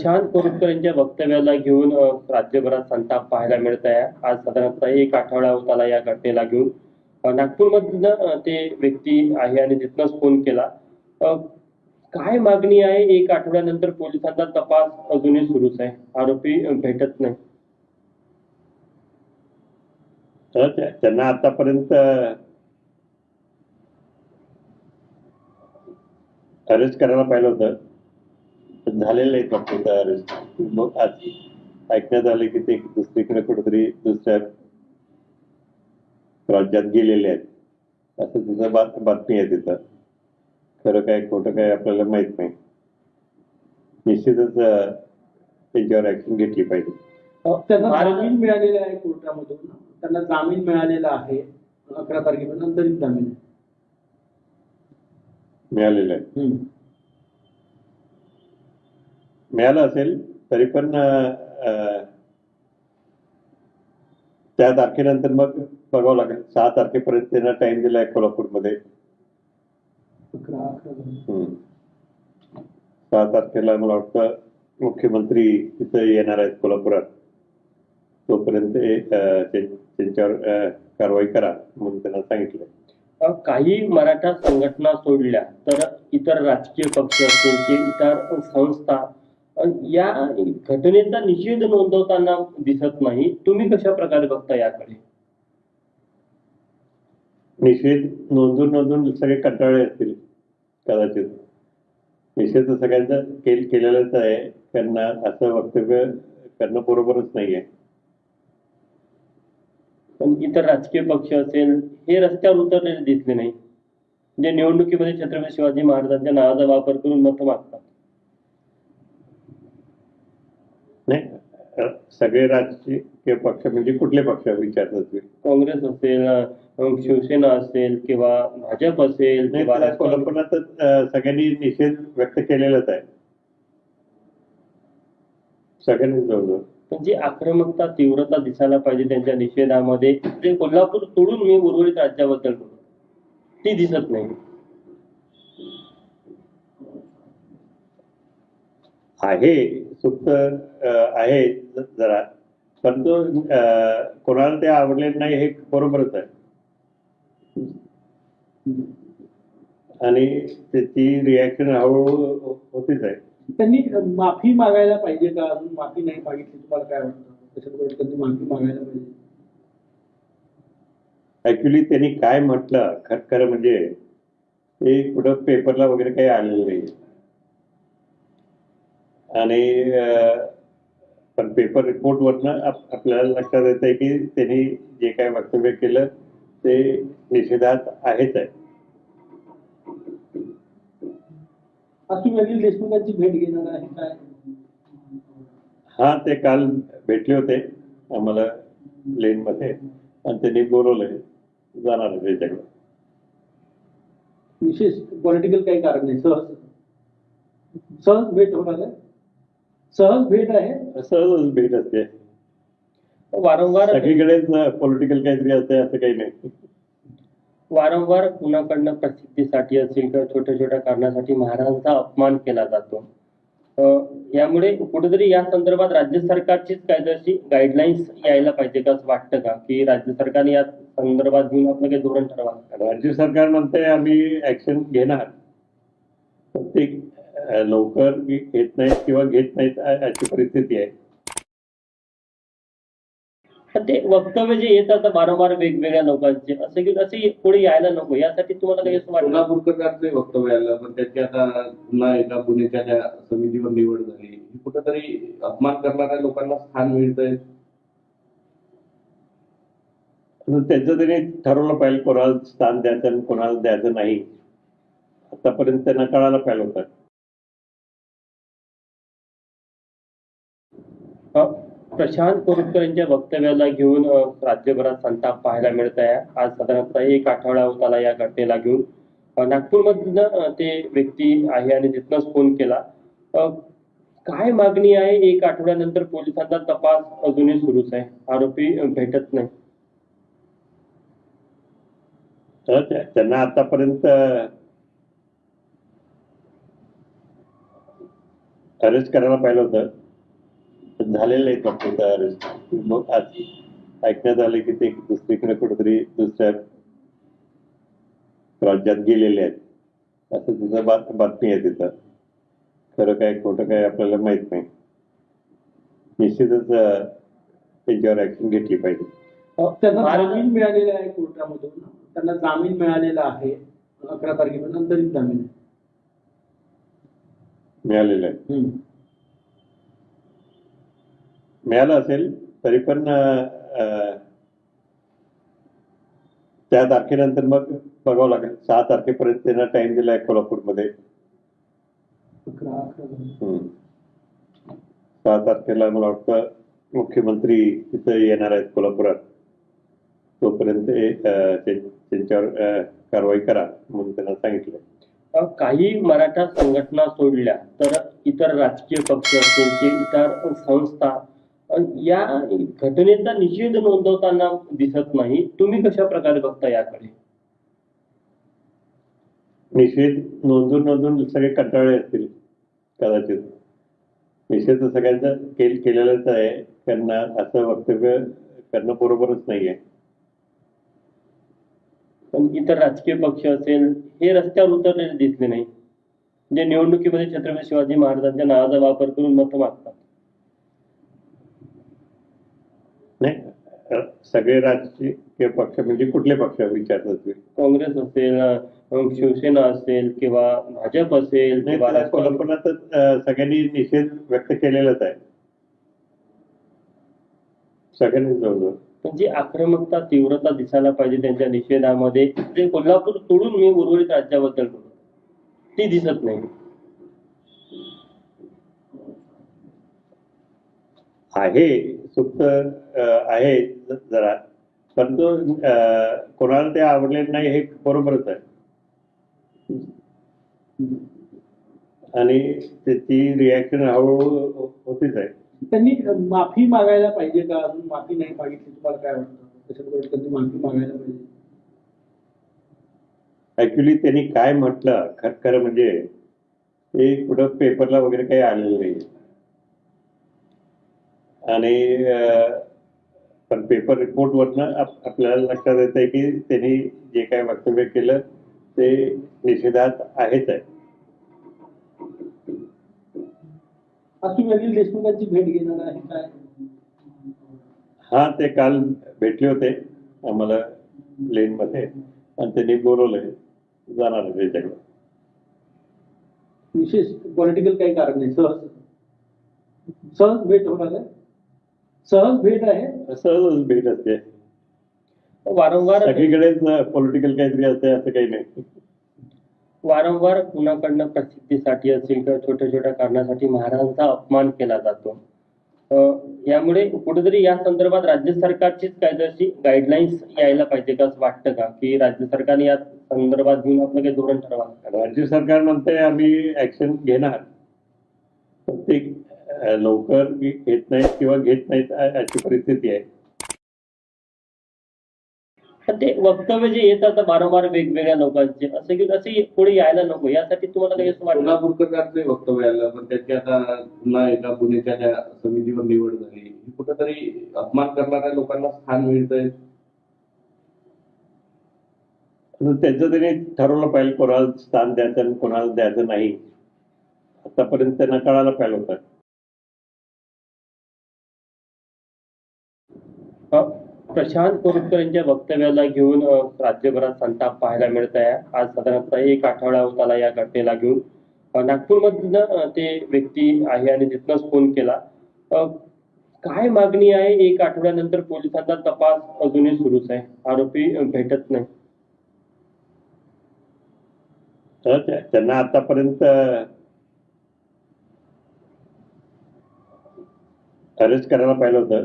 प्रशांत कोरुटकर यांच्या वक्तव्याला घेऊन राज्यभरात संताप पाहायला मिळत आहे. आज साधारणतः एक आठवडा होत आला या घटनेला घेऊन. नागपूरमधनं ते व्यक्ती आहे आणि तिथनंच फोन केला. काय मागणी आहे? एक आठवड्यानंतर पोलिसांचा तपास अजूनही सुरूच आहे. आरोपी भेटत नाही. तर त्यांना आतापर्यंत अरेस्ट करायला पाहिलं होतं. झालेलं आहे फक्त अरेस्ट मग आज ऐकण्यात आलं की ते दुसरीकडे कुठेतरी दुसऱ्या राज्यात गेलेले आहेत. असं तिथं बात बातमी आहे तिथं. खरं काय खोटं काय आपल्याला माहीत नाही. निश्चितच त्यांच्यावर ऍक्शन घेतली पाहिजे. त्यांना जामीन मिळालेला आहे कोर्टामधून. त्यांना जामीन मिळालेला आहे. अकरा तारखेपर्यंत तरी जामीन. मिळालेलं आहे. मिळालं असेल तरी पण त्या तारखेनंतर मग बघावं लागेल. सहा तारखेपर्यंत त्यांना टाइम दिलाय कोल्हापूरमध्ये. सहा तारखेला मला वाटतं मुख्यमंत्री तिथं येणार आहेत कोल्हापुरात. तोपर्यंत त्यांच्यावर कारवाई करा म्हणून त्यांना सांगितलं काही मराठा संघटना सोडल्या तर इतर राजकीय पक्ष असतील इतर संस्था या घटनेचा निषेध नोंदवताना दिसत नाही. तुम्ही कशा प्रकारे बघता याकडे? निषेध नोंदून नोंदून सगळे कंटाळले असतील कदाचित. निषेध तर सगळ्यांचा केल केलेलाच आहे. त्यांना असं वक्तव्य करणं बरोबरच नाहीये. पण इतर राजकीय पक्ष असेल हे रस्त्यावर उतरलेले दिसले नाही. म्हणजे निवडणुकीमध्ये छत्रपती शिवाजी महाराजांच्या नावाचा वापर करून मतं मागतात. नाही सगळे राजकीय पक्ष म्हणजे कुठले पक्ष विचारतात तुम्ही? काँग्रेस असेल शिवसेना असेल किंवा भाजप असेल किंवा कोल्हापुरात सगळ्यांनी निषेध व्यक्त केलेलाच आहे. सगळ्यांनी जवळजवळ पण जी आक्रमकता तीव्रता दिसायला पाहिजे त्यांच्या निषेधामध्ये. ते कोल्हापूर सोडून मी उर्वरित राज्याबद्दल बोलतो. ती दिसत नाही. आहे सुप्त आहे जरा. परंतु कोणाला ते आवडले नाही हे बरोबरच आहे. आणि त्याची रिॲक्शन हळूहळू होतीच आहे. त्यांनी माफी मागायला पाहिजे का? अजून माफी नाही मागितली तुम्हाला काय वाटतं? त्यांनी माफी मागायला पाहिजे. ऍक्च्युली त्यांनी काय म्हटलं? खरं म्हणजे ते कुठं पेपरला वगैरे काही आलेलं नाही आणि पण पेपर रिपोर्टवरनं आप- आपल्याला लक्षात येत आहे की त्यांनी जे काय वक्तव्य केलं ते निषेधात आहेच आहे. आज तुम्ही अनिल देशमुखांची भेट घेणार आहे काय हा ते काल भेटले होते आम्हाला प्लेनमध्ये आणि त्यांनी बोलवलंय जाणार आहे त्याच्याकडे. विशेष पॉलिटिकल काही कारण नाही. सहज सहज भेट होणार आहे. सहज भेट आहे? सहजच भेट असते. वारंवार सगळीकडेच पॉलिटिकल काहीतरी असते असं काही नाही. वारंवार कुणाकडनं प्रसिद्धीसाठी असेल किंवा छोट्या छोट्या कारणासाठी महाराजांचा अपमान केला जातो. यामुळे कुठेतरी या संदर्भात राज्य सरकारचीच काहीतरी गाईडलाईन्स यायला पाहिजे का असं वाटतं का? की राज्य सरकारने या संदर्भात घेऊन आपलं काही धोरण ठरवायला राज्य सरकार म्हणते आम्ही ऍक्शन घेणार. ते लवकर घेत नाहीत किंवा घेत नाहीत अशी परिस्थिती आहे. ते वक्तव्य जे येतात वारंवार वेगवेगळ्या लोकांचे असे की असे पुढे यायला नको यासाठी तुम्हाला काही असं वाटतं? कोल्हापूरकरांचे वक्तव्य आलं पण त्याची आता पुन्हा एका पुण्याच्या ज्या समितीवर निवड झाली ही कुठंतरी अपमान करणाऱ्या लोकांना स्थान मिळतंय? तर त्यांचं त्यांनी ठरवलं पाहिजे कोणाला स्थान द्यायचं आणि कोणाला द्यायचं नाही. आतापर्यंत त्यांना कळायला पाहिजे होतं. प्रशांत कोरुटकर यांच्या वक्तव्याला घेऊन राज्यभरात संताप पाहायला मिळत आहे आज साधारणतः एक आठवडा होत आला या घटनेला घेऊन. नागपूरमधनं ते व्यक्ती आहे आणि तिथनंच फोन केला. काय मागणी आहे? एक आठवड्यानंतर पोलिसांचा तपास अजूनही सुरूच आहे. आरोपी भेटत नाही. तर त्यांना आतापर्यंत अरेस्ट करायला पाहिलं होतं. झालेलं फक्त अरेस्ट मग आज ऐकण्यात आलं की ते दुसरीकडे कुठेतरी दुसऱ्या राज्यात गेलेले आहेत. असं तिथं बात बातमी आहे तिथं. खरं काय खोटं काय आपल्याला माहीत नाही. निश्चितच त्यांच्यावर ऍक्शन घेतली पाहिजे. त्यांना जामीन मिळालेला आहे कोर्टामधून. त्यांना जामीन मिळालेला आहे. अकरा तारखेपर्यंत अंतरिम जामीन आहे. मिळालेलं आहे. मिळालं असेल तरी पण त्या तारखेनंतर मग बघावं लागेल. सहा तारखेपर्यंत त्यांना टाइम दिलाय कोल्हापूरमध्ये. सहा तारखेला मला वाटतं मुख्यमंत्री तिथं येणार आहेत कोल्हापुरात. तोपर्यंत त्यांच्यावर कारवाई करा म्हणून त्यांना सांगितलं. काही मराठा संघटना सोडल्या तर इतर राजकीय पक्ष असतील इतर संस्था या घटनेचा निषेध नोंदवताना दिसत नाही. तुम्ही कशा प्रकारे बघता याकडे? निषेध नोंदून नोंदून सगळे कंटाळले असतील कदाचित. निषेध सगळ्यांचा केल केलेलाच आहे. त्यांना असं वक्तव्य करणं बरोबरच नाहीये. पण इतर राजकीय पक्ष असेल हे रस्त्यावर उतरलेले दिसले नाही. म्हणजे निवडणुकीमध्ये छत्रपती शिवाजी महाराजांच्या नावाचा वापर करून मतं मागतात. नाही सगळे राजकीय पक्ष म्हणजे कुठले पक्ष विचारतात तुम्ही? काँग्रेस असेल शिवसेना असेल किंवा भाजप असेल कोल्हापुरात सगळ्यांनी निषेध व्यक्त केलेलाच आहे. सगळ्यांनी जवळजवळ पण जी आक्रमकता तीव्रता दिसायला पाहिजे त्यांच्या निषेधामध्ये. ते कोल्हापूर सोडून मी उर्वरित राज्याबद्दल बोलतो ती दिसत नाही. आहे सुप्त आहे जरा. परंतु कोणाला ते आवडले नाही हे बरोबरच आहे. आणि त्याची रिॲक्शन हळूहळू होतीच आहे. त्यांनी माफी मागायला पाहिजे का? अजून माफी नाही मागितली तुम्हाला काय वाटतं? त्यांनी माफी मागायला पाहिजे. ऍक्च्युली त्यांनी काय म्हटलं खर खरं म्हणजे ते कुठं पेपरला वगैरे काही आलेलं नाही आणि पण पेपर रिपोर्ट वरनं आप- आपल्याला लक्षात येत आहे की त्यांनी जे काय वक्तव्य केलं ते निषेधात आहेच आहे. अनिल देशमुखांची भेट घेणार आहे काय? हा ते काल भेटले होते आम्हाला लेनमध्ये आणि त्यांनी बोलवलंय जाणार आहे त्याच्याकडे. विशेष पॉलिटिकल काही कारण नाही. सहज सहज भेट होणार आहे. सहज भेट आहे. सहजच भेट असते. वारंवार सगळीकडेच पॉलिटिकल काहीतरी असते असं काही नाही. वारंवार कुणाकडनं प्रसिद्धीसाठी असेल किंवा छोट्या छोट्या कारणासाठी महाराजांचा अपमान केला जातो. यामुळे कुठेतरी या संदर्भात राज्य सरकारचीच कायदेशीर गाईडलाईन्स यायला पाहिजे का असं वाटतं का? की राज्य सरकारने या संदर्भात घेऊन आपलं काही धोरण ठरवावं? राज्य सरकार म्हणते आम्ही ऍक्शन घेणार. अं, लवकर घेत नाहीत किंवा घेत नाहीत अशी परिस्थिती आहे. ते वक्तव्य जे येतात वारंवार वेगवेगळ्या लोकांचे असं की असे पुढे यायला नको यासाठी तुम्हाला काही असं वाटतं? कोल्हापूरकरांचे वक्तव्य आलं पण त्याची आता पुन्हा एका पुण्याच्या त्या समितीवर निवड झाली. ही कुठंतरी अपमान करणाऱ्या लोकांना स्थान मिळतंय? त्याचं त्यांनी ठरवलं पाहिजे कोणाला स्थान द्यायचं आणि कोणाला द्यायचं नाही. आतापर्यंत त्यांना कळायला पाहिजे होतं. प्रशांत कोरुटकर यांच्या वक्तव्याला घेऊन राज्यभरात संताप पाहायला मिळत आहे. आज साधारणतः एक आठवडा होत आला या घटनेला घेऊन. नागपूरमधनं ते व्यक्ती आहे आणि तिथनंच फोन केला. काय मागणी आहे? एक आठवड्यानंतर पोलिसांचा तपास अजूनही सुरूच आहे. आरोपी भेटत नाही. तर त्यांना आतापर्यंत अरेस्ट करायला पाहिलं होतं.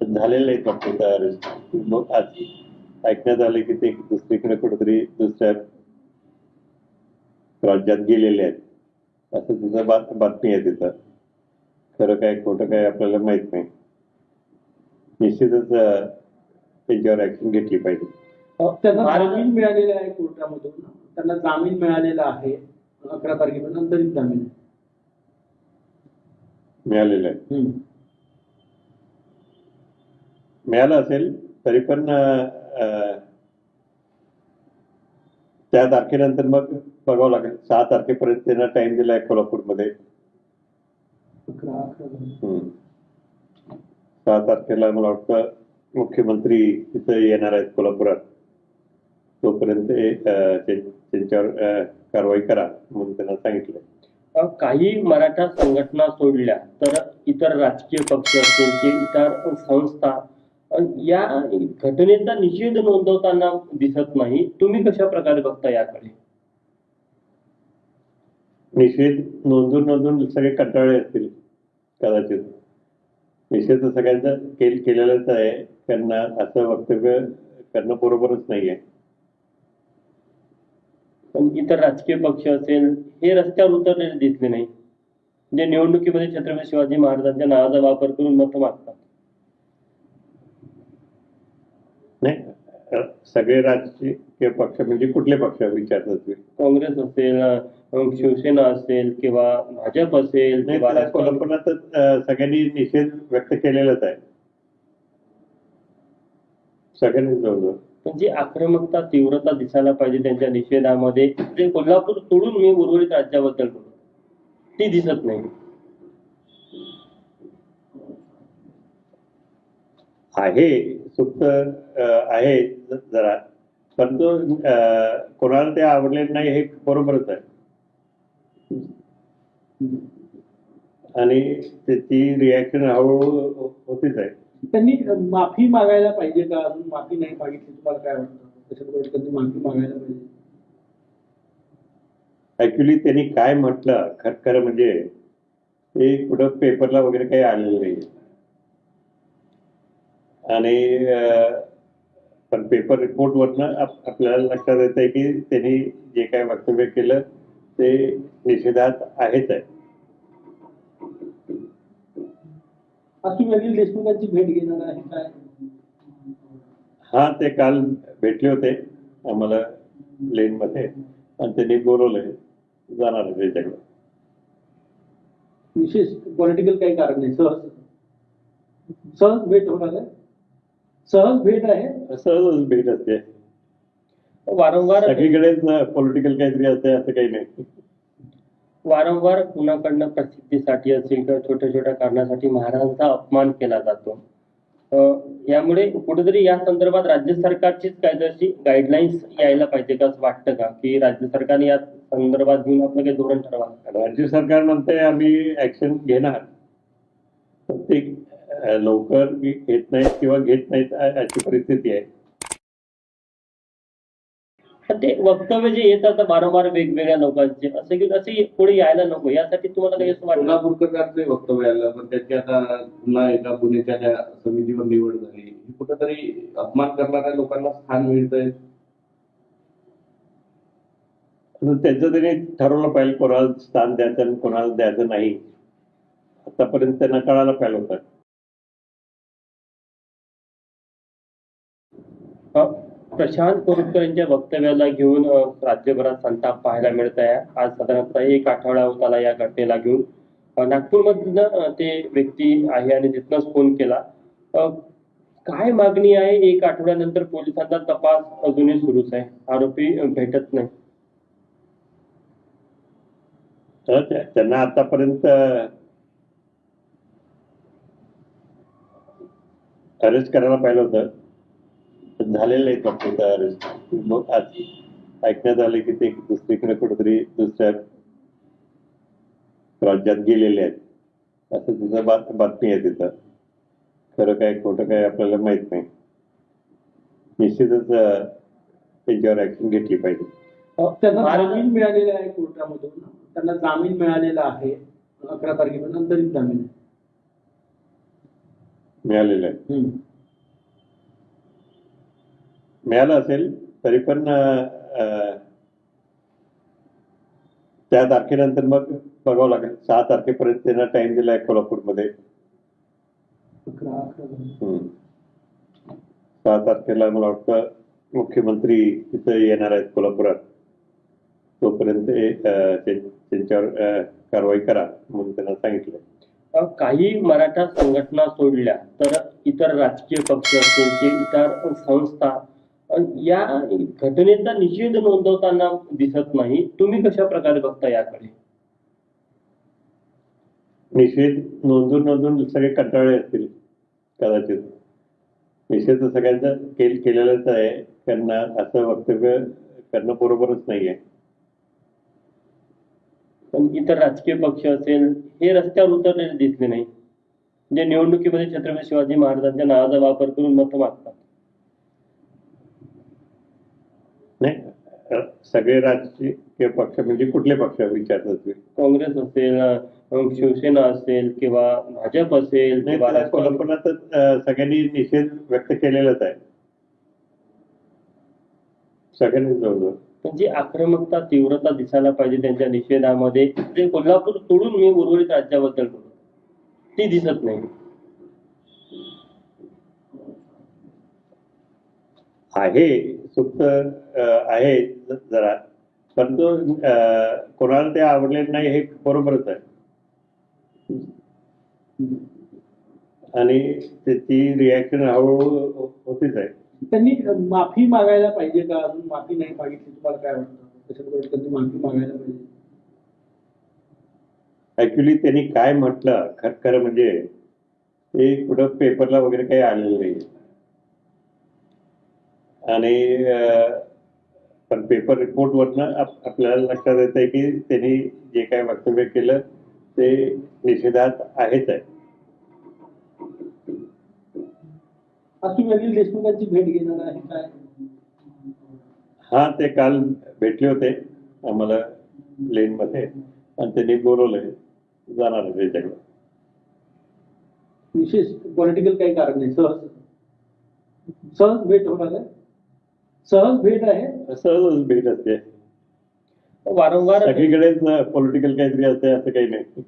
झालेलं नाही फक्त अरेस्ट मग आज ऐकण्यात आलं की ते दुसरीकडे कुठेतरी दुसऱ्या राज्यात गेलेले आहेत. असं तिथं बात बातमी आहे तिथं. खरं काय खोटं काय आपल्याला माहीत नाही. निश्चितच त्यांच्यावर ऍक्शन घेतली पाहिजे. त्यांना जामीन मिळालेला आहे कोर्टामधून. त्यांना जामीन मिळालेला आहे. अकरा तारखेपर्यंत अंतरिम जामीन आहे. मिळालेलं आहे. मिळालं असेल तरी पण त्या तारखेनंतर मग बघावं लागेल. सहा तारखेपर्यंत त्यांना टाइम दिलाय कोल्हापूरमध्ये. सहा तारखेला मला वाटतं मुख्यमंत्री तिथं येणार आहेत कोल्हापुरात. तोपर्यंत त्यांच्यावर कारवाई करा म्हणून त्यांना सांगितलं काही मराठा संघटना सोडल्या तर इतर राजकीय पक्ष असतील इतर संस्था या घटनेचा निषेध नोंदवताना दिसत नाही. तुम्ही कशा प्रकारे बघता याकडे? निषेध नोंदून नोंदून सगळे कंटाळले असतील कदाचित. निषेध सगळ्यांचा केल केलेलाच आहे. त्यांना असं वक्तव्य करणं बरोबरच नाहीये. पण इतर राजकीय पक्ष असेल हे रस्त्यावर उतरलेले दिसले नाही. म्हणजे निवडणुकीमध्ये छत्रपती शिवाजी महाराजांच्या नावाचा वापर करून मतं मागतात. नाही सगळे राजकीय पक्ष म्हणजे कुठले पक्ष विचारतात तुम्ही? काँग्रेस असेल शिवसेना असेल किंवा भाजप असेल किंवा कोल्हापुरात सगळ्यांनी निषेध व्यक्त केलेलाच आहे. सगळ्यांनी जवळजवळ पण जी आक्रमकता तीव्रता दिसायला पाहिजे त्यांच्या निषेधामध्ये. ते कोल्हापूर सोडून मी उर्वरित राज्याबद्दल बोलतो. ती दिसत नाही. आहे सुप्त आहे जरा. परंतु कोणाला ते आवडले नाही हे बरोबरच आहे. आणि त्याची रिॲक्शन हळूहळू होतीच आहे. त्यांनी माफी मागायला पाहिजे का? अजून माफी नाही मागितली तुम्हाला काय वाटतं? त्यांनी माफी मागायला पाहिजे. ऍक्च्युली त्यांनी काय म्हटलं? खरं खरं म्हणजे ते कुठं पेपरला वगैरे काही आलेलं नाही आणि पण पेपर रिपोर्ट वरनं आप- आपल्याला लक्षात येत आहे की त्यांनी जे काय वक्तव्य केलं ते निषेधात आहेच आहे. आज तुम्ही अनिल देशमुखांची भेट घेणार आहे काय? हा ते काल भेटले होते आम्हाला लेनमध्ये आणि त्यांनी बोलवलंय जाणार आहे त्याच्याकडे. विशेष पॉलिटिकल काही कारण नाही. सहज सहज भेट होणार आहे. सहज भेट आहे? सहजच भेट असते. वारंवार सगळीकडेच पॉलिटिकल काहीतरी असते असं काही नाही. वारंवार कुणाकडनं प्रसिद्धीसाठी असेल किंवा छोट्या छोट्या कारणासाठी महाराजांचा अपमान केला जातो. यामुळे कुठेतरी या संदर्भात राज्य सरकारचीच कायदेशीर गाईडलाईन्स यायला पाहिजे का असं वाटतं का? की राज्य सरकारने या संदर्भात घेऊन आपलं काही धोरण ठरवायला राज्य सरकार म्हणते आम्ही ऍक्शन घेणार. अं, लवकर घेत नाहीत किंवा घेत नाहीत अशी परिस्थिती आहे. ते वक्तव्य जे येतात वारंवार वेगवेगळ्या लोकांचे असे की असे पुढे यायला नको यासाठी तुम्हाला काही असं वाटतं? कोल्हापूरकरांचे वक्तव्य आलं पण त्याची आता पुन्हा एका पुण्याच्या त्या समितीवर निवड झाली ही कुठंतरी अपमान करणाऱ्या लोकांना स्थान मिळतंय? तर त्याचं त्यांनी ठरवलं पाहिजे कोणाला स्थान द्यायचं आणि कोणाला द्यायचं नाही. आतापर्यंत त्यांना कळायला पाहिजे होतं. प्रशांत कोरुटकर यांच्या वक्तव्याला घेऊन राज्यभरात संताप पाहायला मिळत आहे. आज साधारणतः एक आठवडा होत आला या घटनेला घेऊन. नागपूरमधनं ते व्यक्ती आहे आणि तिथनंच फोन केला. काय मागणी आहे? एक आठवड्यानंतर पोलिसांचा तपास अजूनही सुरूच आहे. आरोपी भेटत नाही. तर त्यांना आतापर्यंत अरेस्ट करायला पाहिलं होतं. झालेलं नाही फक्त अरेस्ट मग आज ऐकण्यात आलं की ते दुसरीकडे कुठेतरी दुसऱ्या राज्यात गेलेले आहेत. असं तिथं बात बातमी आहे तिथं. खरं काय खोटं काय आपल्याला माहीत नाही. निश्चितच त्यांच्यावर ऍक्शन घेतली पाहिजे. त्यांना जामीन मिळालेला आहे कोर्टामधून. त्यांना जामीन मिळालेला आहे. अकरा तारखेपर्यंत जामीन. मिळालेलं आहे. मिळालं असेल तरी पण त्या तारखेनंतर मग बघावं लागेल. सहा तारखेपर्यंत त्यांना टाइम दिलाय कोल्हापूरमध्ये. सहा तारखेला मला वाटतं मुख्यमंत्री तिथं येणार आहेत कोल्हापुरात. तोपर्यंत त्यांच्यावर कारवाई करा म्हणून त्यांना सांगितलं. काही मराठा संघटना सोडल्या तर इतर राजकीय पक्ष असतील इतर संस्था या घटनेचा निषेध नोंदवताना दिसत नाही. तुम्ही कशा प्रकारे बघता याकडे? निषेध नोंदून नोंदून सगळे कंटाळले असतील कदाचित. निषेध तर सगळ्यांचा केल केलेलाच आहे. त्यांना असं वक्तव्य करणं बरोबरच नाहीये. पण इतर राजकीय पक्ष असेल हे रस्त्यावर उतरलेले दिसले नाही. जे निवडणुकीमध्ये छत्रपती शिवाजी महाराजांच्या नावाचा वापर करून मतं मागतात. नाही सगळे राजकीय पक्ष म्हणजे कुठले पक्ष विचारतात तुम्ही? काँग्रेस असेल शिवसेना असेल किंवा भाजप असेल कोल्हापुरात सगळ्यांनी निषेध व्यक्त केलेलाच आहे. सगळ्यांनी जवळजवळ पण जी आक्रमकता तीव्रता दिसायला पाहिजे त्यांच्या निषेधामध्ये. ते कोल्हापूर सोडून मी उर्वरित राज्याबद्दल बोलतो. ती दिसत नाही. आहे सुप्त आहे जरा. परंतु अ, कोणाला ते आवडले नाही हे बरोबरच आहे. आणि त्याची रिॲक्शन हळूहळू होतीच आहे. त्यांनी माफी मागायला पाहिजे का? अजून माफी नाही मागितली तुम्हाला काय वाटतं? त्यांनी माफी मागायला पाहिजे. ऍक्च्युली त्यांनी काय म्हटलं खर खरं म्हणजे ते कुठं पेपरला वगैरे काही आलेलं नाही आणि पण पेपर रिपोर्टवरनं आप- आपल्याला लक्षात येत आहे की त्यांनी जे काय वक्तव्य केलं ते निषेधात आहेच आहे. अनिल देशमुखांची भेट घेणार आहे काय? हा ते काल भेटले होते आम्हाला प्लेनमध्ये. आणि त्यांनी बोलवलंय जाणार आहे त्याच्याकडे. विशेष पॉलिटिकल काही कारण नाही. सहज सहज भेट होणार आहे. सहज भेट आहे? सहजच भेट असते. वारंवार सगळीकडेच पॉलिटिकल काहीतरी असते असं काही नाही.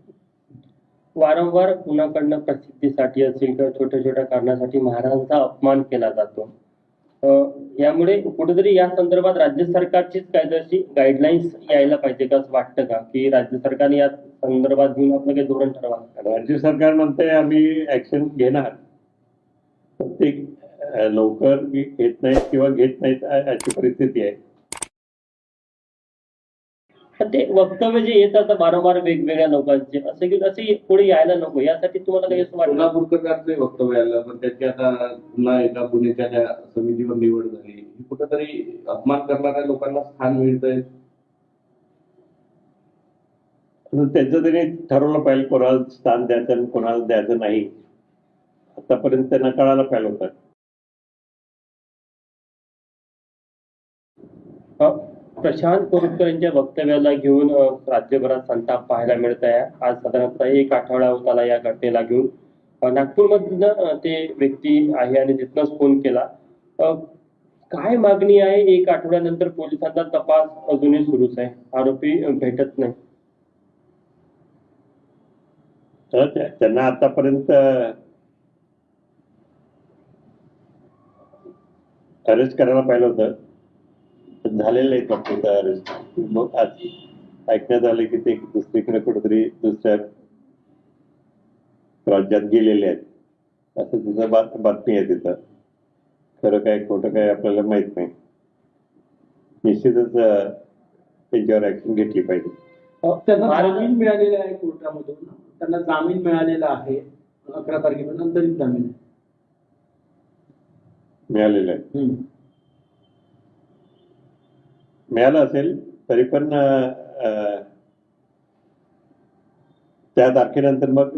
वारंवार कुणाकडनं प्रसिद्धीसाठी असेल किंवा छोट्या छोट्या कारणासाठी महाराजांचा अपमान केला जातो. यामुळे कुठेतरी या संदर्भात राज्य सरकारचीच कायदेशीर गाईडलाईन्स यायला पाहिजे का असं वाटतं का? की राज्य सरकारने या संदर्भात घेऊन आपलं काही धोरण ठरवायला राज्य सरकार म्हणते आम्ही ऍक्शन घेणार. अं, लवकर घेत नाहीत किंवा घेत नाहीत अशी परिस्थिती आहे. ते वक्तव्य जे येतात वारंवार वेगवेगळ्या लोकांचे असे की असे पुढे यायला नको यासाठी तुम्हाला काही असं वाटतं? कोल्हापूरकरांचे वक्तव्य आलं पण त्याची आता पुन्हा एका पुणेच्या त्या समितीवर निवड झाली. ही कुठंतरी अपमान करणाऱ्या लोकांना स्थान मिळतंय? तर त्याचं त्यांनी ठरवलं पाहिजे कोणाला स्थान द्यायचं आणि कोणाला द्यायचं नाही. आतापर्यंत त्यांना कळायला पाहिजे होतं. प्रशांत कोरुटकर यांच्या वक्तव्याला घेऊन राज्यभरात संताप पाहायला मिळत आहे. आज साधारणतः एक आठवडा होत आला या घटनेला घेऊन. नागपूरमधनं ते व्यक्ती आहे आणि तिथनंच फोन केला. काय मागणी आहे? एक आठवड्यानंतर पोलिसांचा तपास अजूनही सुरूच आहे. आरोपी भेटत नाही. तर त्यांना आतापर्यंत अरेस्ट करायला पाहिलं होतं. झालेलं आहे फक्त अरेस्ट मग आज ऐकण्यात आलं की ते दुसरीकडे कुठेतरी दुसऱ्या राज्यात गेलेले आहेत. असं तिथं बात बातमी आहे तिथं. खरं काय खोटं काय आपल्याला माहीत नाही. निश्चितच त्यांच्यावर ऍक्शन घेतली पाहिजे. त्यांना जामीन मिळालेला आहे कोर्टामधून. त्यांना जामीन मिळालेला आहे. अकरा तारखेपर्यंत तरी जामीन मिळालेलं आहे. मिळालं असेल तरी पण त्या तारखेनंतर मग